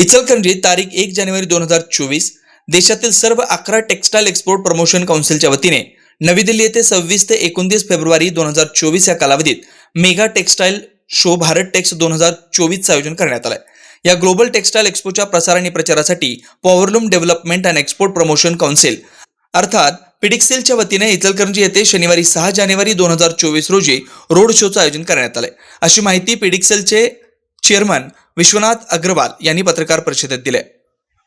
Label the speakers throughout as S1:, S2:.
S1: इचलकरंजी तारीख एक जानेवारी दोन हजार चोवीस देशातील सर्व अकरा टेक्स्टाईल एक्सपोर्ट प्रमोशन काउन्सिलच्या वतीने नवी दिल्ली येथे सव्वीस ते एकोणतीस फेब्रुवारी दोन हजार चोवीस या कालावधीत mega textile show Bharat Tex दोन हजार चोवीसचं आयोजन करण्यात आलंय. या ग्लोबल टेक्स्टाईल एक्सपोच्या प्रसार आणि प्रचारासाठी powerloom development and export promotion council अर्थात पिडिक्सेलच्या वतीने इचलकरंजी येथे शनिवारी सहा जानेवारी दोन हजार चोवीस रोजी रोड शोचं आयोजन करण्यात आलंय. अशी माहिती पिडिक्सेलचे चेअरमन विश्वनाथ अग्रवाल यांनी पत्रकार परिषदेत दिले.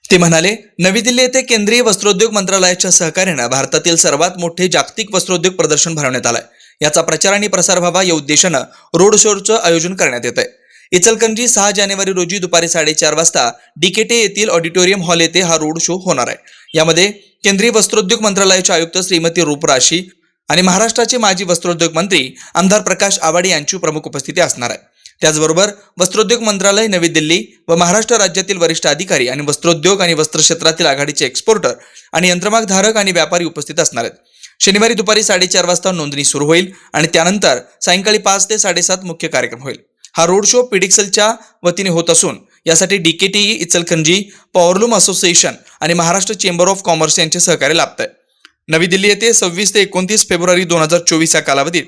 S1: ते म्हणाले नवी दिल्ली येथे केंद्रीय वस्त्रोद्योग मंत्रालयाच्या सहकार्यानं भारतातील सर्वात मोठे जागतिक वस्त्रोद्योग प्रदर्शन भरवण्यात आलंय. याचा प्रचार आणि प्रसार व्हावा या उद्देशानं रोड शोचं आयोजन करण्यात येत आहे इचलकरंजी सहा जानेवारी रोजी दुपारी साडेचार वाजता डीकेटे येथील ऑडिटोरियम हॉल येथे हा रोड शो होणार आहे. यामध्ये केंद्रीय वस्त्रोद्योग मंत्रालयाचे आयुक्त श्रीमती रूपराशी आणि महाराष्ट्राचे माजी वस्त्रोद्योग मंत्री आमदार प्रकाश आवाडे यांची प्रमुख उपस्थिती असणार आहे. त्याचबरोबर वस्त्रोद्योग मंत्रालय नवी दिल्ली व महाराष्ट्र राज्यातील वरिष्ठ अधिकारी आणि वस्त्रोद्योग आणि वस्त्र क्षेत्रातील आघाडीचे एक्सपोर्टर आणि यंत्रमाग धारक आणि व्यापारी उपस्थित असणार आहेत. शनिवारी दुपारी साडेचार वाजता नोंदणी सुरू होईल आणि त्यानंतर सायंकाळी पाच ते साडेसात मुख्य कार्यक्रम होईल. हा रोड शो पिडिक्सलच्या वतीने होत असून यासाठी D K T Ichalkaranji powerloom association आणि महाराष्ट्र चेंबर ऑफ कॉमर्स यांचे सहकार्य लाभत आहे नवी दिल्ली येथे सव्वीस ते एकोणतीस फेब्रुवारी दोन हजार चोवीस या कालावधीत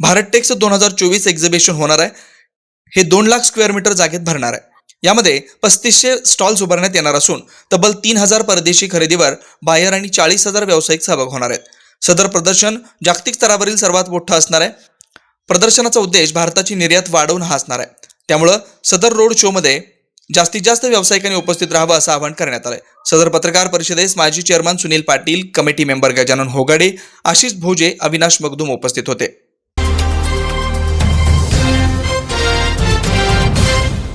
S1: भारत टेक्स दोन हजार चोवीस एक्झिबिशन होणार आहे. हे दोन लाख स्क्वेअर मीटर जागेत भरणार आहे. यामध्ये पस्तीसशे स्टॉल्स उभारण्यात येणार असून तब्बल तीन हजार परदेशी खरेदीवर बाहेर आणि चाळीस हजार व्यावसायिक सहभाग होणार आहेत. सदर प्रदर्शन जागतिक स्तरावरील सर्वात मोठं असणार आहे. प्रदर्शनाचा उद्देश भारताची निर्यात वाढवून हा असणार आहे. त्यामुळं सदर रोड शोमध्ये जास्तीत जास्त व्यावसायिकांनी उपस्थित राहावं असं आवाहन करण्यात आलंय. सदर पत्रकार परिषदेस माजी chairman Sunil Patil committee member Gajanan Hogade Ashish Bhoje Avinash Magdum उपस्थित होते.